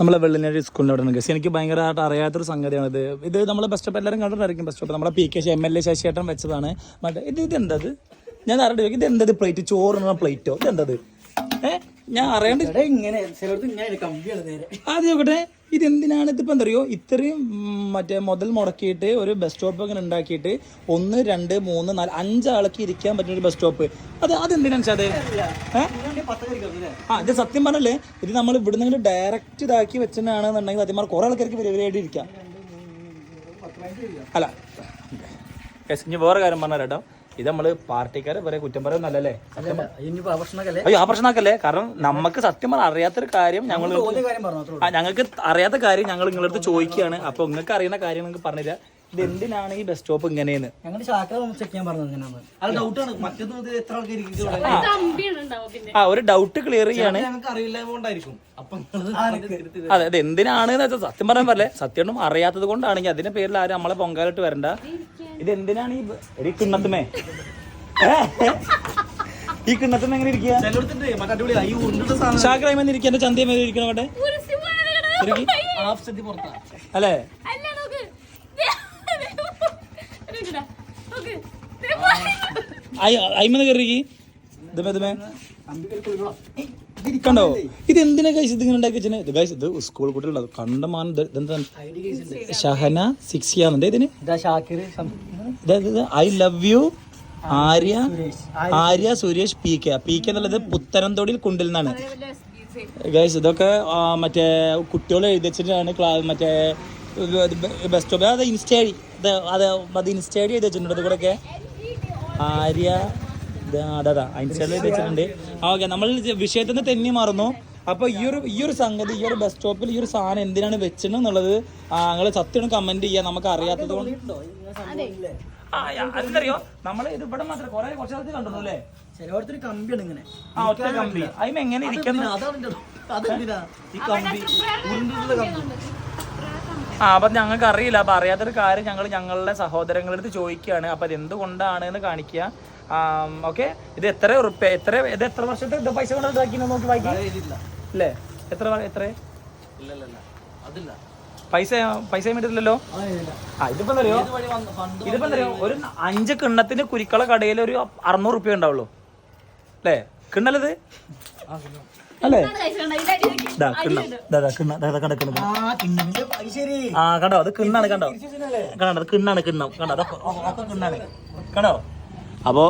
നമ്മളെ വെള്ളിനേരി സ്കൂളിന്റെ അവിടെ ഗസ് എനിക്ക് ഭയങ്കരമായിട്ട് അറിയാത്തൊരു സംഗതിയാണ് ഇത്. ഇത് നമ്മളെ ബസ് സ്റ്റോപ്പ് എല്ലാവരും കണ്ടിട്ടായിരിക്കും ബസ് സ്റ്റോപ്പ് നമ്മളെ P K M L A ശശിയേട്ടൻ വെച്ചതാണ്. മറ്റേ ഇത് ഇത് എന്തത് ഞാൻ അറിയാം ഇത് എന്തത് പ്ലേറ്റ് ചോറിനുള്ള പ്ലേറ്റോ ഇത് എന്തത് ഞാൻ അറിയാണ്ട് ഇങ്ങനെ ചിലടത്ത് ഇങ്ങനെ കമ്പിയാണ് നേരെ. ആദ്യം നോക്കട്ടെ ഇത് എന്തിനാണ് ഇതിപ്പോൾ എന്താ അറിയോ? ഇത്രയും മറ്റേ മുതൽ മുടക്കിയിട്ട് ഒരു ബസ് സ്റ്റോപ്പ് അങ്ങനെ ഉണ്ടാക്കിയിട്ട് ഒന്ന് രണ്ട് മൂന്ന് നാല് അഞ്ചാൾക്ക് ഇരിക്കാൻ പറ്റുന്ന ഒരു ബസ് സ്റ്റോപ്പ് അത് അതെന്തിനാണ് അത്? ആ ഇത് സത്യം പറഞ്ഞല്ലേ ഇത് നമ്മൾ ഇവിടെ നിന്ന് ഡയറക്റ്റ് ഇതാക്കി വെച്ചിട്ടാണെന്നുണ്ടെങ്കിൽ സത്യം പറഞ്ഞാൽ കുറേ ആൾക്കാർക്ക് പരിപാടിയായിട്ട് ഇരിക്കാം. അല്ല ഇനി വേറെ കാര്യം പറഞ്ഞാൽ കേട്ടോ. ഇത് നമ്മൾ പാർട്ടിക്കാരെ വരെ കുറ്റം പറയുന്നല്ലേ അയ്യോ ആ പ്രശ്നമാക്കല്ലേ കാരണം നമുക്ക് സത്യം പറഞ്ഞാൽ അറിയാത്തൊരു കാര്യം ഞങ്ങൾ ഞങ്ങൾക്ക് അറിയാത്ത കാര്യം ഞങ്ങൾ നിങ്ങളുടെ അടുത്ത് ചോദിക്കുകയാണ്. അപ്പൊ നിങ്ങൾക്ക് അറിയുന്ന കാര്യം നിങ്ങൾക്ക് പറഞ്ഞില്ല ഇത് എന്തിനാണ് ഈ ബസ് സ്റ്റോപ്പ് ഇങ്ങനെയെന്ന്? ആ. ഒരു ഡൗട്ട് ക്ലിയർ ചെയ്യാണ്. അതെ അറിയില്ല കൊണ്ടായിരിക്കും അപ്പൊ അതെ അത് എന്തിനാണ് എന്ന് സത്യം പറയാൻ പറ്റില്ലേ സത്യം അറിയാത്തത് കൊണ്ടാണെങ്കിൽ അതിന്റെ പേരിൽ ആരും നമ്മളെ പൊങ്കാലിട്ട് വരണ്ട. ഇത് എന്തിനാണ് ഈ ബ- കിണ്ണത്തുമേ ഈ കിണ്ണത്തുമ്മ എങ്ങനെ ഇരിക്കുക? ഷാഗ്രൈമെന്ന് ഇരിക്കുക എന്റെ ചന്തയമേ ഇരിക്കണം അവിടെ? അല്ലേ? അല്ല നോക്ക്. ഒരു നോക്ക്. ദേ പോയി. അയിമെന്ന് കയറിക്ക് കണ്ടോ? ഇത് എന്തിനാ കഴിച്ച് ഇത് ഇങ്ങനെ ഉണ്ടാക്കി വെച്ചാൽ ഇത് കഴിച്ച് ഇത് സ്കൂൾ കുട്ടികളുള്ളത് കണ്ടമാനം ഇത് ഇതെന്താ? ഷഹന സിക്സ് ചെയ്യാന്നുണ്ട് ഇതിന് I love you Arya Arya. Suresh P K P K എന്നുള്ളത് പുത്തനംതൊടിയിൽ കുണ്ടിൽ നിന്നാണ് ഗൈസ് ഇതൊക്കെ മറ്റേ കുട്ടികൾ എഴുതിച്ചിട്ടാണ് ക്ലാസ് ക്ലാ മറ്റേ ബസ് സ്റ്റോപ്പ് അത് ഇൻസ്റ്റേഡി അത് അത് ഇൻസ്റ്റേഡി എഴുതി വെച്ചിട്ടുണ്ട് ഇത് ഒക്കെ ആര്യ അതാ എഴുതി വെച്ചിട്ടുണ്ട്. ഓക്കെ നമ്മൾ വിഷയത്തിൽ നിന്ന് തെന്നി മാറുന്നു. അപ്പോൾ ഈ ഒരു ഈ ഒരു സംഗതി ഈ ഒരു ബസ് സ്റ്റോപ്പിൽ ഈ ഒരു സാധനം എന്തിനാണ് വെച്ചത് എന്നുള്ളത് നിങ്ങൾ സത്യം കമന്റ് ചെയ്യാം. നമുക്ക് അറിയാത്തത് കൊണ്ട്. ആ അതെന്തറിയോ? നമ്മൾ ഇത് ഇവിടെ മാത്രം കുറെ കുറച്ച് സ്ഥലത്ത് കണ്ടു അല്ലേ? ചിലടത്തൊരു കമ്പിയാണ് ഇങ്ങനെ. ആ ഒറ്റ കമ്പി. അതിന് എങ്ങനെ ഇരിക്കുന്നു? അതാണ് ഈ കമ്പി. ഉരുണ്ടിട്ടുള്ള കമ്പി ആ അപ്പം ഞങ്ങൾക്ക് അറിയില്ല അപ്പം അറിയാത്തൊരു കാര്യം ഞങ്ങൾ ഞങ്ങളുടെ സഹോദരങ്ങളുടെ അടുത്ത് ചോദിക്കുകയാണ്. അപ്പം അത് എന്തുകൊണ്ടാണ് എന്ന് കാണിക്കുക. ഓക്കെ? ഇത് എത്ര ഉറുപ്പ്യ? എത്ര ഇത് എത്ര വർഷത്തെ ഇത് പൈസ കൊണ്ട് ഇതാക്കി നോക്കി വായിക്കാം. അല്ലേ എത്ര എത്ര? അതില്ല. പൈസ പൈസ വേണ്ടിയിട്ടില്ലല്ലോ ആ ഇതിപ്പോ അറിയോ ഇതിപ്പോ അറിയോ ഒരു അഞ്ച് കിണ്ണത്തിന് കുരിക്കള കടയിൽ ഒരു അറുന്നൂറ് റുപ്യ ഉണ്ടാവുള്ളൂ. അല്ലേ? കിണ്ണല്ലത് അല്ലേ? ആ കണ്ടോ? അത് കിണ്ണാണ് കണ്ടോ? കണ്ടോ അത് കിണ്ണാണ് കിണ്ണം. കണ്ടോ അതൊക്കെ കിണ്ണാണ്. കണ്ടോ? അപ്പോ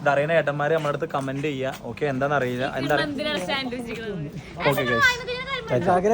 ഇതറിയുന്ന ഏട്ടന്മാര് നമ്മുടെ അടുത്ത് കമന്റ് ചെയ്യാ. ഓക്കെ എന്താണെന്ന് അറിയില്ല. എന്താ ഓക്കെ